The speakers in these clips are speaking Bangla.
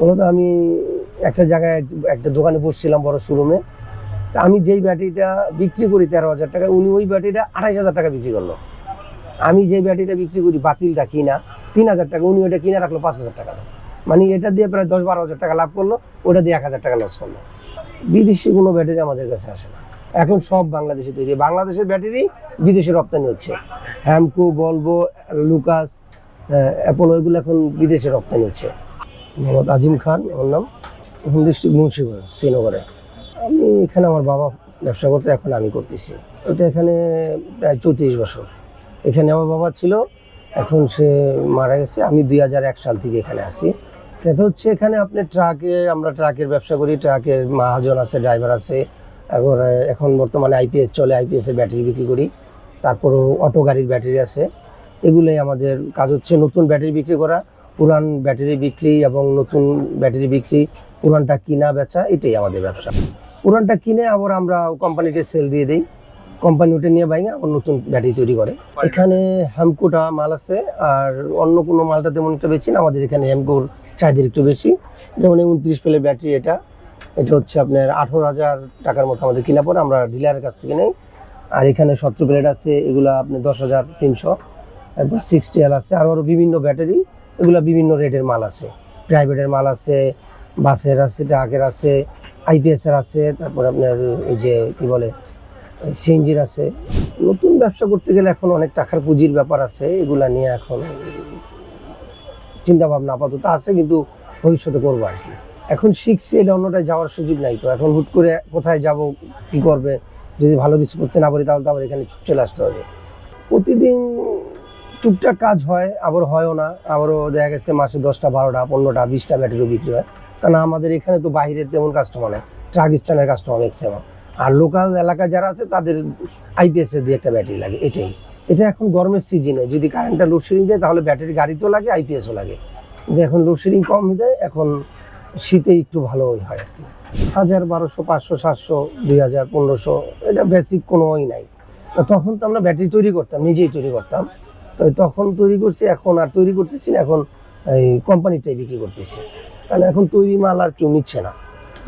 মূলত আমি একটা জায়গায় একটা দোকানে বসছিলাম বড় শোরুমে। আমি যেই ব্যাটারিটা বিক্রি করি তেরো হাজার টাকা, উনি ওই ব্যাটারিটা আঠাইশ হাজার টাকা বিক্রি করল। আমি যে ব্যাটারিটা বিক্রি করি বাতিলটা কিনা, তিন হাজার টাকা, উনি ওটা কিনে রাখল পাঁচ হাজার টাকা। মানে এটা দিয়ে প্রায় দশ বারো হাজার টাকা লাভ করল, ওটা দিয়ে এক হাজার টাকা লস করল। বিদেশি কোনো ব্যাটারি আমাদের কাছে আসে না। এখন সব বাংলাদেশে তৈরি। বাংলাদেশের ব্যাটারি বিদেশে রপ্তানি হচ্ছে। হ্যামকো বলব লুকাস অ্যাপোলো এগুলো এখন বিদেশে রপ্তানি হচ্ছে। মোহাম্মদ আজিম খান ওর নাম। এখন ডিস্ট্রিক্ট মুন্সিগঞ্জ শ্রীনগরে। আমি এখানে আমার বাবা ব্যবসা করতে, এখন আমি করতেছি। এটা এখানে প্রায় চৌত্রিশ বছর। এখানে আমার বাবা ছিল, এখন সে মারা গেছে। আমি দুই হাজার এক সাল থেকে এখানে আসি এটা হচ্ছে এখানে আপনি ট্রাকে আমরা ট্রাকের ব্যবসা করি। ট্রাকের মহাজন আছে ড্রাইভার আছে। এখন এখন বর্তমানে আইপিএস চলে আইপিএস এর ব্যাটারি বিক্রি করি। তারপরও অটো গাড়ির ব্যাটারি আছে। এগুলোই আমাদের কাজ হচ্ছে নতুন ব্যাটারি বিক্রি করা। পুরান ব্যাটারি বিক্রি এবং নতুন ব্যাটারি বিক্রি পুরানটা কিনা বেচা, এটাই আমাদের ব্যবসা। পুরানটা কিনে আবার আমরা কোম্পানিতে সেল দিয়ে দিই। কোম্পানি ওটা নিয়ে বাইঙে আবার নতুন ব্যাটারি তৈরি করে। এখানে হ্যামকোটা মাল আছে, আর অন্য কোনো মালটা তেমন একটা বেশি না, আমাদের এখানে হ্যামকোর চাহিদা একটু বেশি। যেমন উনত্রিশ পেলের ব্যাটারি এটা এটা হচ্ছে আপনার আঠেরো হাজার টাকার মতো আমাদের কিনা পরে আমরা ডিলারের কাছ থেকে নেই। আর এখানে সতেরো প্লেট আছে, এগুলো আপনি দশ হাজার তিনশো। তারপর সিক্সটি এল আছে, আর আরও বিভিন্ন ব্যাটারি। এগুলো বিভিন্ন রেটের মাল আছে। প্রাইভেটের মাল আছে, বাসের আছে ট্রাকের আছে আইপিএসের আছে, তারপর আপনার এই যে কি বলে সিএনজির আছে। নতুন ব্যবসা করতে গেলে এখন অনেক টাকার পুঁজির ব্যাপার আছে, এগুলা নিয়ে এখন চিন্তা ভাবনা আপাতত আছে, কিন্তু ভবিষ্যতে করব আর কি। এখন শিখছি, এটা অন্যটায় যাওয়ার সুযোগ নাই তো। এখন হুট করে কোথায় যাব, কি করবে, যদি ভালো কিছু করতে না পারি, তাহলে তো আবার এখানে চলে আসতে হবে। প্রতিদিন টুকটাক কাজ হয়, আবার হয়ও না। আবারও দেখা গেছে মাসে দশটা, বারোটা, পনেরোটা, বিশটা ব্যাটারিও বিক্রি হয়। কারণ আমাদের এখানে তো বাইরের তেমন কাস্টমার নেই। ট্রাক স্ট্যান্ডের কাস্টমার ম্যাক্সিমাম আর লোকাল এলাকায় যারা আছে, তাদের আইপিএস এর দিয়ে একটা ব্যাটারি লাগে, এটাই। এটা এখন গরমের সিজনে যদি কারেন্টটা লোডশেডিং যায়, তাহলে ব্যাটারি গাড়িতেও লাগে আইপিএসও লাগে। কিন্তু এখন লোডশেডিং কম যায় এখন শীতে একটু ভালো হয় আর কি। হাজার বারোশো, পাঁচশো, সাতশো, দুই হাজার, পনেরোশো, এটা বেসিক কোনোই নাই। তখন তো আমরা ব্যাটারি তৈরি করতাম, নিজেই তৈরি করতাম। তখন তৈরি করছি, এখন আর তৈরি করতেছি না, এখন এই কোম্পানিটাই বিক্রি করতেছি। কারণ এখন তৈরি মাল আর কেউ নিচ্ছে না।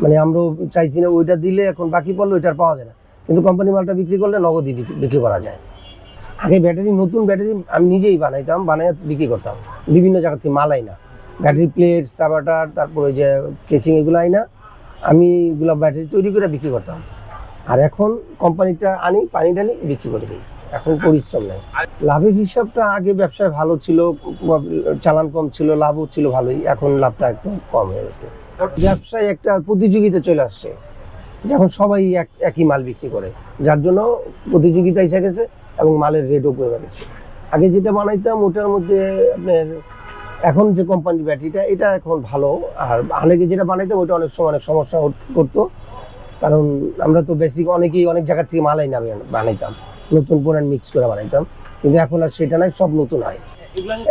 মানে আমরাও চাইছি না ওইটা দিলে এখন বাকি পড়লে ওইটার পাওয়া যায় না। কিন্তু কোম্পানি মালটা বিক্রি করলে নগদই বিক্রি- করা যায়। আগে ব্যাটারি, নতুন ব্যাটারি আমি নিজেই বানাইতাম বানাই বিক্রি করতাম। বিভিন্ন জায়গা থেকে মাল আই না ব্যাটারি প্লেট, সাবাটার, তারপর ওই যে কেচিং এগুলো আই না আমি এগুলো ব্যাটারি তৈরি করে বিক্রি করতাম। আর এখন কোম্পানিটা আনি, পানি ঢালি, বিক্রি করে দিই। এখন পরিশ্রম নেই। লাভের হিসাবটা আগে ব্যবসায় ভালো ছিল, চালান কম ছিল, লাভও ছিল ভালোই, এখন লাভটা একটু কম হয়ে গেছে। ব্যবসায় একটা প্রতিযোগিতা চলে আসছে, যখন সবাই এক, একই মাল বিক্রি করে, যার জন্য প্রতিযোগিতা এসে গেছে এবং মালের রেটও কমে গেছে। আগে যেটা বানাইতাম, ওটার মধ্যে আপনার এখন যে কোম্পানির ব্যাটারিটা এটা এখন ভালো, আর আগে যেটা বানাইতাম, ওটা অনেক সময় অনেক সমস্যা করতো, কারণ আমরা তো বেসিক অনেকেই অনেক জায়গা থেকে মালাই না বানাইতাম। নতুন পুরান মিক্স করে বানাইতাম। কিন্তু এখন আর সেটা নাই সব নতুন হয়।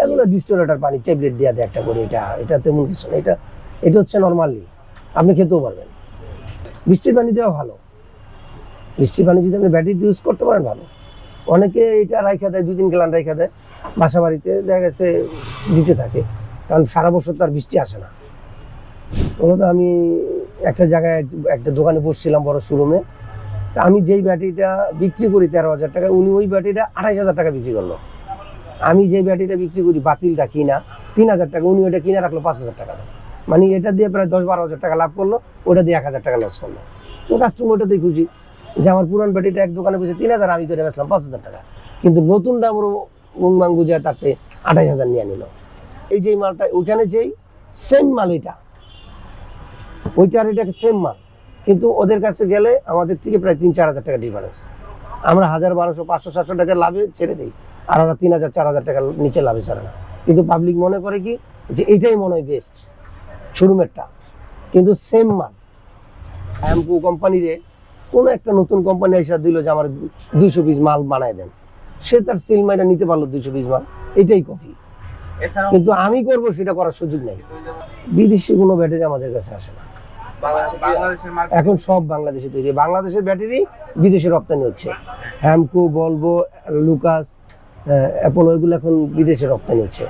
এগুলো ডিস্টোরেটার পানি ট্যাবলেট দেওয়া দেয় একটা করে এটা। এটা তেমন কিছু না এটা এটা হচ্ছে নর্মালি আপনি খেতেও পারবেন। বৃষ্টির পানি দেওয়া ভালো। বৃষ্টির পানি যদি আপনি ব্যাটারি ইউজ করতে পারেন ভালো। অনেকে এটা রাইখা দেয় দুই তিন গ্যালান রাইখা দেয়। বাসা বাড়িতে দেখা গেছে দিতে থাকে। কারণ সারা বছর তার বৃষ্টি আসে না। মূলত আমি একটা জায়গায় একটা দোকানে বসছিলাম বড় শোরুমে আমি যেই ব্যাটারিটা বিক্রি করি তেরো হাজার টাকা, উনি ওই ব্যাটারিটা আঠাইশ হাজার টাকা বিক্রি করল। আমি যে ব্যাটারিটা বিক্রি করি, বাতিলটা কিনা, তিন হাজার টাকা, উনি ওটা কিনে রাখল পাঁচ হাজার টাকা। মানে এটা দিয়ে প্রায় দশ বারো হাজার টাকা লাভ করল ওটা দিয়ে এক হাজার টাকা লস করল। তো কাস্টমার ওটাতেই খুশি যে আমার পুরান ব্যাটারিটা এক দোকানে বসে তিন হাজার, আমি এটা বেচলাম পাঁচ হাজার টাকা। কিন্তু নতুনটা বড় মুংমাং বুঝে তাতে আঠাইশ হাজার নিয়ে নিল। এই যে মালটা, ওইখানে যেই সেম মাল এটা ওইটা আর এটা সেম মাল। কিন্তু ওদের কাছে গেলে আমাদের থেকে প্রায় তিন চার হাজার টাকা ডিফারেন্স আমরা হাজার বারোশো পাঁচশো সাতশো টাকা লাভে ছেড়ে দিই। আর ওরা তিন হাজার চার হাজার টাকার নিচে লাভে ছাড়ে না। কিন্তু পাবলিক মনে করে কি? যে এটাই মনে হয় বেস্ট শোরুমেরটা। কিন্তু সেম মাল। অ্যাম্পু কোম্পানিরে কোনো একটা নতুন কোম্পানি এসে দিল যে আমার দুইশো পিস মাল বানায় দেন। সে তার সেল মাইরা নিতে পারল দুইশো পিস মাল। এটাই কফি কিন্তু আমি করব সেটা করার সুযোগ নেই। বিদেশি কোনো ব্যাটারি আমাদের কাছে আসে না। এখন সব বাংলাদেশে তৈরি বাংলাদেশের ব্যাটারি বিদেশে রপ্তানি হচ্ছে। হ্যামকো বলব লুকাস অ্যাপোলো এগুলো এখন বিদেশে রপ্তানি হচ্ছে।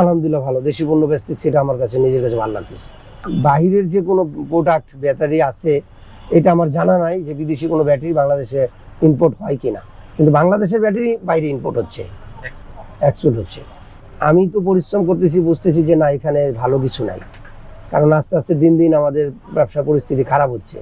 আলহামদুলিল্লাহ ভালো। দেশি পণ্য বেচতেছি এটা আমার কাছে নিজের কাছে ভালো লাগতেছে। বাহিরের যে কোনো প্রোডাক্ট ব্যাটারি আছে এটা আমার জানা নাই যে বিদেশি কোনো ব্যাটারি বাংলাদেশে ইম্পোর্ট হয় কিনা। কিন্তু বাংলাদেশের ব্যাটারি বাইরে ইম্পোর্ট হচ্ছে। এক্সপোর্ট হচ্ছে। আমি তো পরিশ্রম করতেছি বুঝতেছি যে না এখানে ভালো কিছু নাই। কারণ আস্তে আস্তে দিন দিন আমাদের ব্যবসা পরিস্থিতি খারাপ হচ্ছে।